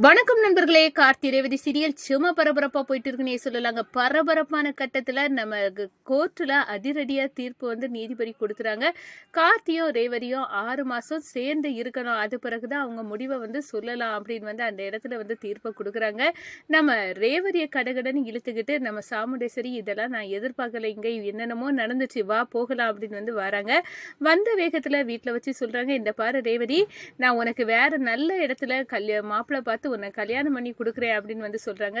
வணக்கம் நண்பர்களே. கார்த்தி ரேவதி சீரியல் சும்மா பரபரப்பா போயிட்டு இருக்குன்னே சொல்லலாங்க. பரபரப்பான கட்டத்துல நம்ம கோர்ட்ல அதிரடியா தீர்ப்பு வந்து நீதிபதி கொடுத்துறாங்க கார்த்தியும் ரேவதியும் ஆறு மாசம் சேர்ந்து இருக்கணும். அது பிறகுதான் அவங்க முடிவை வந்து சொல்லலாம் அப்படின்னு வந்து அந்த இடத்துல வந்து தீர்ப்பை கொடுக்குறாங்க. நம்ம ரேவதியை கடகடன்னு இழுத்துக்கிட்டு நம்ம சாமுண்டேஸ்வரி இதெல்லாம் நான் எதிர்பார்க்கல. இங்க என்னென்னமோ நடந்துச்சு. வா போகலாம் அப்படின்னு வந்து வராங்க. வந்த வேகத்துல வீட்டுல வச்சு சொல்றாங்க இந்த பாரு ரேவதி நான் உனக்கு வேற நல்ல இடத்துல கல்யா மாப்பிள்ளை பார்த்து உன்னை கல்யாணம் பண்ணி கொடுக்குறேன் அப்படின்னு வந்து சொல்கிறாங்க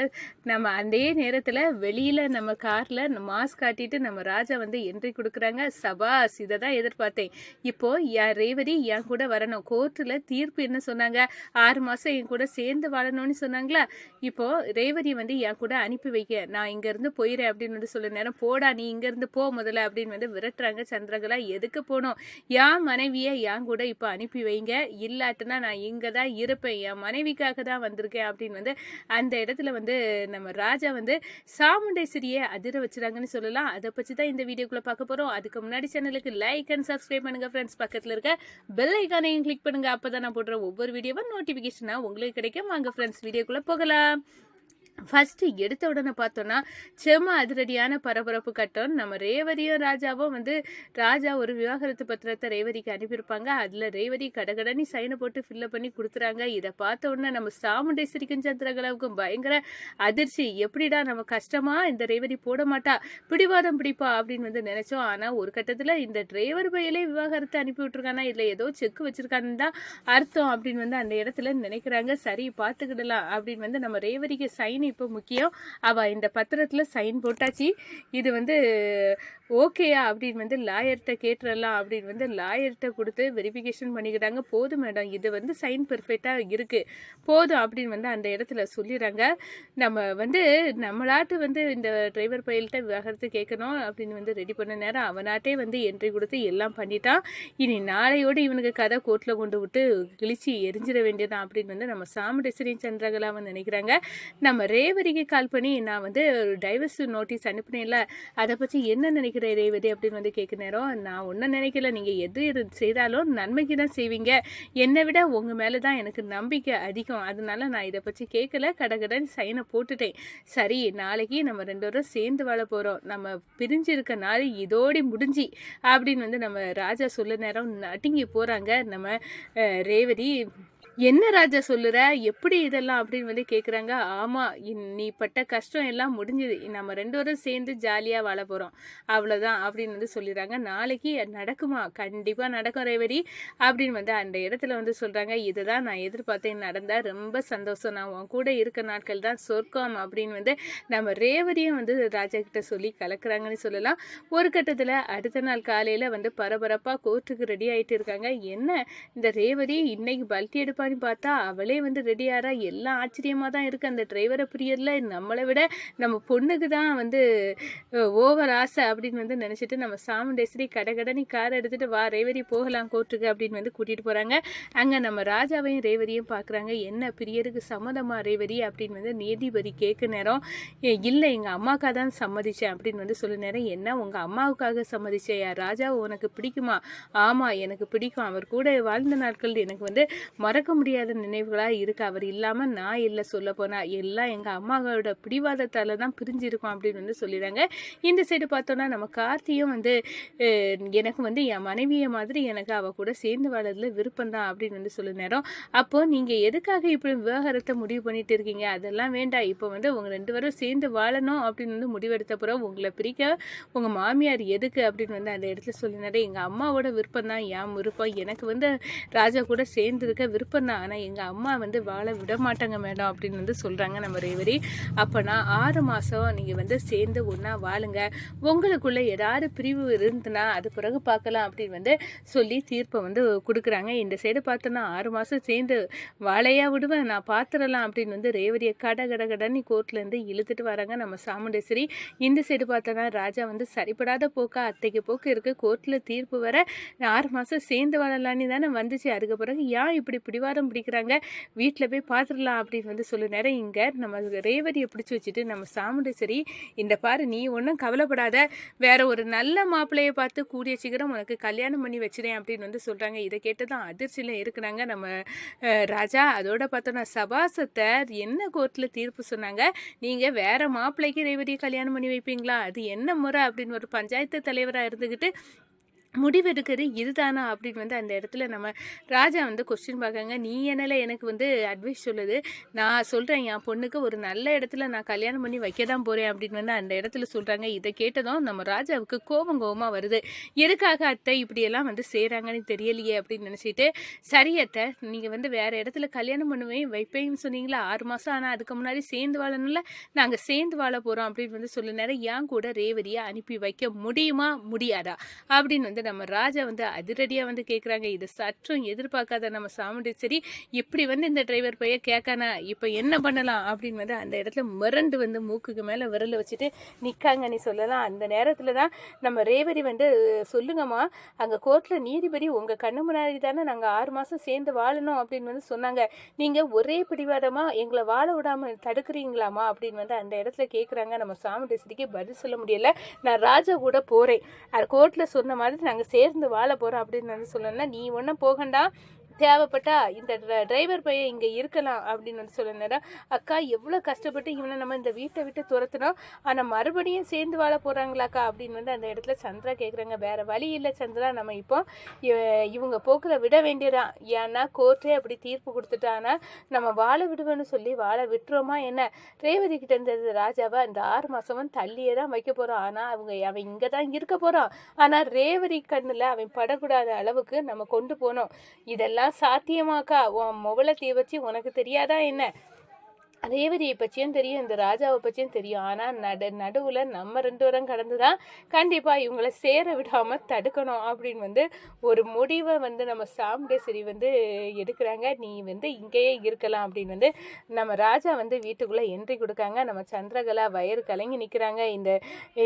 நம்ம அதே நேரத்தில் வெளியில் நம்ம காரில் மாஸ்க் காட்டிட்டு நம்ம ராஜா வந்து என்ட்ரி கொடுக்குறாங்க. சபாஸ் இதை தான் எதிர்பார்த்தேன். இப்போது என் ரேவதி என் கூட வரணும். கோர்ட்டில் தீர்ப்பு என்ன சொன்னாங்க? ஆறு மாதம் என் கூட சேர்ந்து வாழணும்னு சொன்னாங்களா? இப்போது ரேவதி வந்து என் கூட அனுப்பி வைக்க. நான் இங்கேருந்து போயிடுறேன் அப்படின்னு வந்து சொல்ல நேரம். போடா நீ இங்கேருந்து போ முதல்ல அப்படின்னு வந்து விரட்டுறாங்க சந்திரகலா. எதுக்கு போகணும்? என் மனைவியை என் கூட இப்போ அனுப்பி வைங்க. இல்லாட்டினா நான் இங்கே தான் இருப்பேன். என் மனைவிக்காக தான் வந்திருக்கேன் அப்படின்னு வந்து அந்த இடத்துல வந்து நம்ம ராஜா வந்து சாமுண்டேஸ்வரியை அதிர வச்சுறாங்கன்னு சொல்லலாம். அதை பற்றி தான் இந்த வீடியோக்குள்ளே பார்க்க போகிறோம் அதுக்கு முன்னாடி சேனலுக்கு லைக் அண்ட் சப்ஸ்கிரைப் பண்ணுங்கள் ஃப்ரெண்ட்ஸ் பக்கத்தில் இருக்க பெல் ஐக்கானையும் கிளிக் அப்போ தான் நான் போடுற ஒவ்வொரு வீடியோவும் நோட்டிஃபிகேஷனாக உங்களுக்கு கிடைக்கும். வாங்க ஃப்ரெண்ட்ஸ் வீடியோக்குள்ளே போகலாம். ஃபஸ்ட்டு எடுத்த உடனே பார்த்தோன்னா செம்ம அதிரடியான பரபரப்பு கட்டம். நம்ம ரேவதியும் ராஜாவும் வந்து ராஜா ஒரு விவாகரத்து பத்திரத்தை ரேவதிக்கு அனுப்பியிருப்பாங்க. அதில் ரேவதி கடகடனி சைனை போட்டு ஃபில்லப் பண்ணி கொடுத்துறாங்க. இதை பார்த்த உடனே நம்ம சாமுண்டேஸ்வரிக்கும் சந்திரகலாவுக்கும் பயங்கர அதிர்ச்சி. எப்படிடா நம்ம கஷ்டமா இந்த ரேவதி போட மாட்டா? பிடிவாதம் பிடிப்பா அப்படின்னு வந்து நினைச்சோம். ஆனால் ஒரு கட்டத்தில் இந்த டிரைவர் பையிலே விவாகரத்தை அனுப்பி விட்டுருக்கானா? இதில் ஏதோ செக் வச்சிருக்கான்னு தான் அர்த்தம் அப்படின்னு வந்து அந்த இடத்துல நினைக்கிறாங்க. சரி பார்த்துக்கிடலாம் அப்படின்னு வந்து நம்ம ரேவதிக்கு சைன் இப்போ முக்கியம்? அவள் இந்த பத்திரத்தில் சைன் போட்டாச்சு. இது வந்து ஓகேயா அப்படின்னு வந்து லாயர்கிட்ட கேட்டுறலாம் அப்படின்னு வந்து லாயர்கிட்ட கொடுத்து வெரிஃபிகேஷன் பண்ணிக்கிட்டாங்க. போதும் மேடம் இது வந்து சைன் பெர்ஃபெக்டாக இருக்குது போதும் அப்படின்னு வந்து அந்த இடத்துல சொல்லிடுறாங்க. நம்ம வந்து நம்மளாட்டு வந்து இந்த டிரைவர் பயில்கிட்ட விவகாரத்தை கேட்கணும் அப்படின்னு வந்து ரெடி பண்ண நேரம் அவனாட்டே வந்து என்ட்ரி கொடுத்து எல்லாம் பண்ணிட்டான். இனி நாளையோடு இவனுக்கு கதை கோர்ட்டில் கொண்டு விட்டு கிழிச்சு எரிஞ்சிட வேண்டியதான் அப்படின்னு வந்து நம்ம சாமடேஸ்வரி சந்திரகலாவை நினைக்கிறாங்க. நம்ம ரேவதிக்கு கால் பண்ணி நான் வந்து டைவர்ஸ் நோட்டீஸ் அனுப்புனேன்ல அதை பற்றி என்ன நினைக்கிற ரேவதி அப்படின்னு வந்து கேட்க நேரம் நான் ஒன்றும் நினைக்கல. நீங்கள் எது எது செய்தாலும் நன்மைக்கு தான் செய்வீங்க. என்னை விட உங்கள் மேலே தான் எனக்கு நம்பிக்கை அதிகம். அதனால நான் இதை பற்றி கேட்கல. கடகடன் சைனை போட்டுட்டேன். சரி நாளைக்கு நம்ம ரெண்டு பேரும் சேர்ந்து வாழ போகிறோம் நம்ம பிரிஞ்சிருக்க நாள் இதோடி முடிஞ்சு அப்படின்னு வந்து நம்ம ராஜா சொல்ல நேரம் நடுங்கி போகிறாங்க நம்ம ரேவதி என்ன ராஜா சொல்லுற? எப்படி இதெல்லாம் அப்படின்னு வந்து கேட்குறாங்க ஆமாம் நீ பட்ட கஷ்டம் எல்லாம் முடிஞ்சுது. நம்ம ரெண்டு பேரும் சேர்ந்து ஜாலியாக வாழ போகிறோம் அவ்வளோதான் அப்படின்னு வந்து சொல்லிடுறாங்க. நாளைக்கு நடக்குமா? கண்டிப்பாக நடக்கும் ரேவரி அப்படின்னு வந்து அந்த இடத்துல வந்து சொல்கிறாங்க இதுதான் நான் எதிர்பார்த்தேன் நடந்தா ரொம்ப சந்தோஷம். நான் உன் கூட இருக்க நாட்கள் தான் சொர்க்கம் அப்படின்னு வந்து நம்ம ரேவரியும் வந்து ராஜா கிட்ட சொல்லி கலக்குறாங்கன்னு சொல்லலாம். ஒரு கட்டத்தில் அடுத்த நாள் காலையில் வந்து பரபரப்பாக கோர்ட்டுக்கு ரெடி ஆகிட்டு இருக்காங்க. என்ன? இந்த ரேவரி இன்னைக்கு பல்ட்டி எடுப்பான்னு பார்த்தா அவளே வந்து ரெடியாரா எல்லாம் ஆச்சரியமாக தான் இருக்குது அந்த டிரைவரை பிரியரில் நம்மளை விட நம்ம பொண்ணுக்கு தான் வந்து ஓவர் ஆசை அப்படின்னு வந்து நினச்சிட்டு நம்ம சாமுண்டேஸ்வரி கடகடனி கார் எடுத்துகிட்டு வா ரேவதி போகலாம் கோர்ட்டுக்கு அப்படின்னு வந்து கூட்டிகிட்டு போகிறாங்க அங்கே நம்ம ராஜாவையும் ரேவதியும் பார்க்குறாங்க என்ன பிரியருக்கு சம்மதமா ரேவதி அப்படின்னு வந்து நீதிபதி கேட்க நேரம் இல்லை எங்கள் அம்மாக்கா தான் சம்மதிச்சேன் அப்படின்னு வந்து சொல்ல நேரம் என்ன உங்கள் அம்மாவுக்காக சம்மதிச்சேயா? ராஜா உனக்கு பிடிக்குமா? ஆமாம் எனக்கு பிடிக்கும். அவர் கூட வாழ்ந்த நாட்கள் எனக்கு வந்து மறக்க முடியாத நினைவுகளாக இருக்குது அவர் இல்லாமல் நான் இல்லை சொல்ல போனால் எல்லாம் எங்கள் அம்மாவோட பிடிவாதத்தால் தான் பிரிஞ்சிருக்கோம் அப்படின்னு வந்து சொல்லிடுறாங்க. இந்த சைடு பார்த்தோன்னா நம்ம கார்த்தியும் வந்து எனக்கு வந்து என் மனைவியை மாதிரி எனக்கு அவள் கூட சேர்ந்து வாழறதுல விருப்பம் தான் அப்படின்னு வந்து சொல்லி நேரம். அப்போ நீங்கள் எதுக்காக இப்படி விவகாரத்தை முடிவு பண்ணிட்டு இருக்கீங்க? அதெல்லாம் வேண்டாம். இப்போ வந்து உங்க ரெண்டு பேரும் சேர்ந்து வாழணும் அப்படின்னு வந்து முடிவெடுத்த பிறகு உங்களை பிரிக்க உங்கள் மாமியார் எதுக்கு அப்படின்னு வந்து அந்த இடத்துல சொல்லினாரு. எங்கள் அம்மாவோட விருப்பம் தான் என் விருப்பம். எனக்கு வந்து ராஜா கூட சேர்ந்து இருக்க விருப்பம் தான். ஆனால் எங்கள் அம்மா வந்து வாழ விட மாட்டாங்க மேடம் அப்படின்னு வந்து சொல்கிறாங்க நம்ம ரேவரி அப்போனா ஆறு மாதம் நீங்கள் வந்து சேர்ந்து ஒன்றா வாழுங்க. உங்களுக்குள்ளே ஏதாவது பிரிவு இருந்துன்னா அது பிறகு பார்க்கலாம் அப்படின்னு வந்து சொல்லி தீர்ப்பை வந்து கொடுக்குறாங்க. இந்த சைடு பார்த்தோன்னா ஆறு மாதம் சேர்ந்து வாழையாக விடுவேன் நான் பார்த்துடலாம் அப்படின்னு வந்து ரேவரியை கட கட கடன்னு கோர்ட்லேருந்து இழுத்துட்டு வராங்க நம்ம சாமுண்டேஸ்வரி. இந்த சைடு பார்த்தோன்னா ராஜா வந்து சரிப்படாத போக்கா அத்தைக்கு போக்கு இருக்குது கோர்ட்டில் தீர்ப்பு வர ஆறு மாதம் சேர்ந்து வாழலான்னு தானே வந்துச்சு. அதுக்கு பிறகு ஏன் இப்படி பிடிவாத எல்லாரும் பிடிக்கிறாங்க. வீட்டில் போய் பார்த்துடலாம் அப்படின்னு வந்து சொல்ல நேரம் இங்கே நம்ம ரேவதியை பிடிச்சி வச்சுட்டு நம்ம சாமுண்டேஸ்வரி இந்த பாரு நீ ஒன்றும் கவலைப்படாத. வேற ஒரு நல்ல மாப்பிள்ளையை பார்த்து கூடிய சீக்கிரம் உனக்கு கல்யாணம் பண்ணி வச்சிடேன் அப்படின்னு வந்து சொல்கிறாங்க இதை கேட்டு தான் அதிர்ச்சியில் இருக்கிறாங்க நம்ம ராஜா. அதோட பார்த்தோன்னா சபாசத்தை என்ன கோர்ட்டில் தீர்ப்பு சொன்னாங்க? நீங்கள் வேற மாப்பிள்ளைக்கு ரேவதியை கல்யாணம் பண்ணி வைப்பீங்களா? அது என்ன முறை அப்படின்னு ஒரு பஞ்சாயத்து தலைவராக இருந்துக்கிட்டு முடிவெடுக்கிறது இதுதானா அப்படின்னு வந்து அந்த இடத்துல நம்ம ராஜா வந்து கொஸ்டின் பார்க்காங்க நீ என்னால் எனக்கு வந்து அட்வைஸ் சொல்லுது. நான் சொல்கிறேன் என் பொண்ணுக்கு ஒரு நல்ல இடத்துல நான் கல்யாணம் பண்ணி வைக்க தான் போகிறேன் அப்படின்னு வந்து அந்த இடத்துல சொல்கிறாங்க இதை கேட்டதும் நம்ம ராஜாவுக்கு கோபம் கோபமாக வருது. எதுக்காக அத்தை இப்படியெல்லாம் வந்து செய்கிறாங்கன்னு தெரியலையே அப்படின்னு நினச்சிட்டு சரி அத்தை நீங்கள் வந்து வேறு இடத்துல கல்யாணம் பண்ணுவேன் வைப்பேன்னு சொன்னீங்களா? ஆறு மாதம் ஆனால் அதுக்கு முன்னாடி சேர்ந்து வாழணும்ல. நாங்கள் சேர்ந்து வாழ போகிறோம் அப்படின்னு வந்து சொல்ல நேரம் ஏன் கூட ரேவதியை அனுப்பி வைக்க முடியுமா? முடியாதா? அப்படின்னு வந்து நம்ம ராஜா வந்து அதிரடியாக வந்து கேட்குறாங்க இது சற்றும் எதிர்பார்க்காத நம்ம சாமுண்டேஸ்வரி இப்படி வந்து இந்த டிரைவர் பைய கேட்கானா இப்போ என்ன பண்ணலாம் அப்படின்னு வந்து அந்த இடத்துல மிரண்டு வந்து மூக்குக்கு மேலே விரலை வச்சுட்டு நிற்காங்க நீ சொல்லலாம் அந்த நேரத்தில் தான் நம்ம ரேவதி வந்து சொல்லுங்கம்மா அங்கே கோர்ட்டில் நீதிபதி உங்கள் கண்ணு முன்னாடி தானே நாங்கள் ஆறு மாதம் சேர்ந்து வாழணும் அப்படின்னு வந்து சொன்னாங்க. நீங்கள் ஒரே பிடிவாதமாக எங்களை வாழ விடாமல் தடுக்கிறீங்களாமா அப்படின்னு வந்து அந்த இடத்துல கேட்குறாங்க நம்ம சாமுண்டேஸ்வரிக்கு பதில் சொல்ல முடியல. நான் ராஜா கூட போகிறேன் அது கோர்ட்டில் சொன்ன மாதிரி நாங்கள் சேர்ந்து வாழ போகிறோம் அப்படின்னு வந்து சொல்லணும்னா நீ ஒன்றும் போகண்டா. தேவைப்பட்டா இந்த டிரைவர் பையன் இங்கே இருக்கலாம் அப்படின்னு வந்து சொல்ல அக்கா எவ்வளோ கஷ்டப்பட்டு இவனை நம்ம இந்த வீட்டை விட்டு துரத்துனோம். ஆனால் மறுபடியும் சேர்ந்து வாழ போகிறாங்களாக்கா அப்படின்னு வந்து அந்த இடத்துல சந்திரா கேட்குறாங்க வேறு வழி இல்லை சந்திரா. நம்ம இப்போ இவ- இவங்க போக்கில் விட வேண்டியதான் ஏன்னா கோர்ட்டே அப்படி தீர்ப்பு கொடுத்துட்டானா? நம்ம வாழ விடுவேன்னு சொல்லி வாழ விட்டுறோமா என்ன? ரேவதி கிட்ட இருந்தது ராஜாவா இந்த ஆறு மாதமும் தள்ளியே தான் வைக்க போகிறோம் ஆனால் அவங்க அவன் இங்கே தான் இருக்க போகிறான் ஆனால் ரேவதி கண்ணில் அவன் படக்கூடாத அளவுக்கு நம்ம கொண்டு போனோம். இதெல்லாம் சாத்தியமாக்கா? உன் முவலத்தைய வச்சு உனக்கு தெரியாதா என்ன? ரேவதியை பற்றியும் தெரியும் இந்த ராஜாவை பற்றியும் தெரியும் ஆனால் நடு நடுவில் நம்ம ரெண்டு வரம் கடந்து தான் கண்டிப்பாக இவங்கள சேர விடாமல் தடுக்கணும் அப்படின்னு வந்து ஒரு முடிவை வந்து நம்ம சாமுண்டேஸ்வரி வந்து எடுக்கிறாங்க. நீ வந்து இங்கேயே இருக்கலாம் அப்படின்னு வந்து நம்ம ராஜா வந்து வீட்டுக்குள்ளே என்ட்ரி கொடுக்காங்க. நம்ம சந்திரகலா வயிறு கலங்கி நிற்கிறாங்க இந்த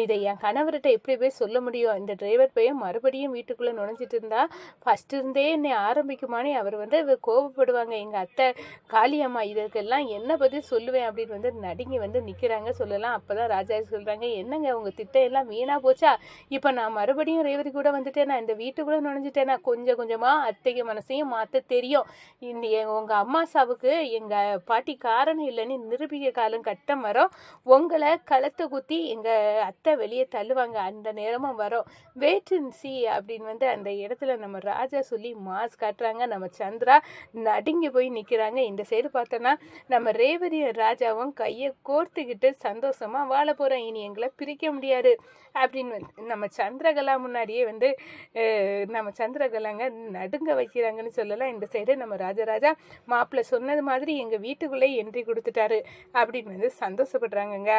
இதை என் கணவர்கிட்ட எப்படி போய் சொல்ல முடியும்? இந்த டிரைவர் பையன் மறுபடியும் வீட்டுக்குள்ளே நுழைஞ்சிட்டு இருந்தா ஃபஸ்ட்டு இருந்தே என்னை ஆரம்பிக்குமானே அவர் வந்து கோபப்படுவாங்க எங்கள் அத்தை காளியம்மா இதற்கெல்லாம் என்ன பதில் சொல்லுவேன் அப்படின்னு வந்து நடுங்கி வந்து நிற்கிறாங்க சொல்லலாம் அப்போ தான் ராஜா சொல்கிறாங்க என்னங்க உங்கள் திட்டம் எல்லாம் வீணாக போச்சா? இப்போ நான் மறுபடியும் ரேவதி கூட வந்துட்டேனா? இந்த வீட்டுக்குள்ளே நுழைஞ்சிட்டேனா? கொஞ்சம் கொஞ்சமாக அத்தைக்கு மனசையும் மாற்ற தெரியும். இந்த உங்கள் அம்மா சாவுக்கு எங்கள் பாட்டி காரணம் இல்லைன்னு நிரூபிக்க காலம் கட்டம் வரும் உங்களை களத்தை குத்தி எங்கள் அத்தை வெளியே தள்ளுவாங்க. அந்த நேரமும் வரும். வெயிட் சி அப்படின்னு வந்து அந்த இடத்துல நம்ம ராஜா சொல்லி மாஸ் காட்டுறாங்க. நம்ம சந்திரா நடுங்கி போய் நிற்கிறாங்க இந்த சைடு பார்த்தோன்னா நம்ம ரேவதி ராஜாவும் கையை கோர்த்துக்கிட்டு சந்தோஷமாக வாழ போகிறோம் இனி எங்களை பிரிக்க முடியாது. அப்படின்னு வந்து நம்ம சந்திரகலா முன்னாடியே வந்து நம்ம சந்திரகலாங்க நடுங்க வைக்கிறாங்கன்னு சொல்லலாம். இந்த சைடு நம்ம ராஜராஜா மாப்பிள்ளை சொன்னது மாதிரி எங்கள் வீட்டுக்குள்ளே என்ட்ரி கொடுத்துட்டாரு அப்படின்னு வந்து சந்தோஷப்படுறாங்கங்க.